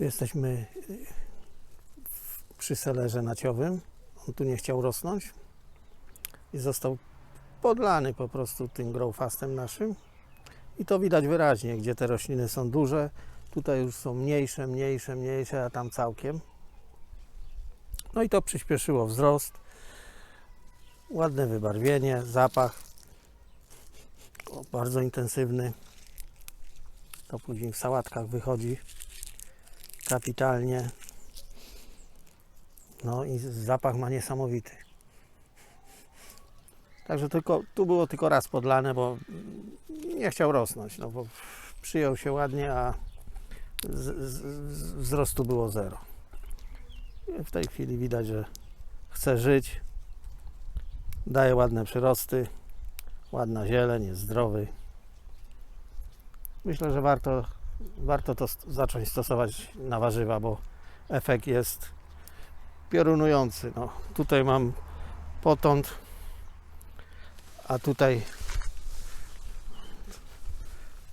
Jesteśmy y, przy selerze naciowym. On tu nie chciał rosnąć i został podlany po prostu tym growfastem naszym. I to widać wyraźnie, gdzie te rośliny są duże. Tutaj już są mniejsze, mniejsze, mniejsze, a tam całkiem. No i to przyspieszyło wzrost. Ładne wybarwienie, zapach o, bardzo intensywny. To później w sałatkach wychodzi kapitalnie. No i zapach ma niesamowity. Także tylko, tu było tylko raz podlane, bo nie chciał rosnąć, no bo przyjął się ładnie, a z, z, z wzrostu było zero. W tej chwili widać, że chce żyć, daje ładne przyrosty, ładna zieleń, jest zdrowy. Myślę, że warto, warto to zacząć stosować na warzywa, bo efekt jest piorunujący. No, tutaj mam potąd, a tutaj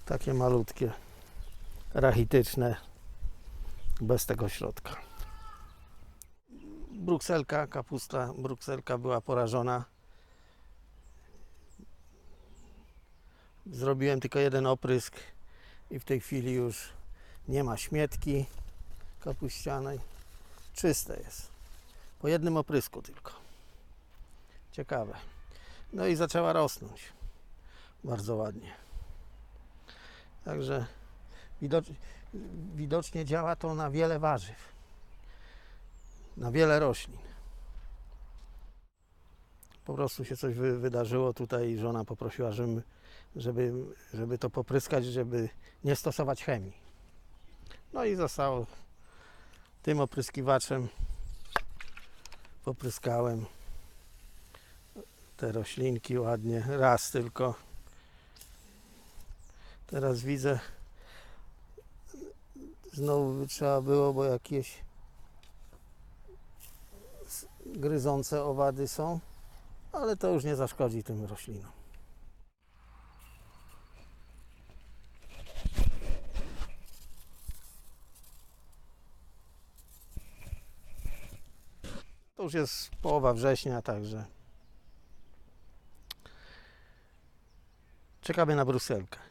takie malutkie, rachityczne, bez tego środka. Brukselka, kapusta brukselka była porażona. Zrobiłem tylko jeden oprysk i w tej chwili już nie ma śmietki kapuścianej. Czyste jest. Po jednym oprysku tylko. Ciekawe. No i zaczęła rosnąć. Bardzo ładnie. Także widocz, widocznie działa to na wiele warzyw. Na wiele roślin. Po prostu się coś wy, wydarzyło tutaj żona poprosiła, żebym, żeby, żeby to popryskać, żeby nie stosować chemii. No i zostało tym opryskiwaczem popryskałem te roślinki ładnie, raz tylko. Teraz widzę, znowu by trzeba było, bo jakieś gryzące owady są, ale to już nie zaszkodzi tym roślinom. To już jest połowa września, także czekamy na Bruselkę.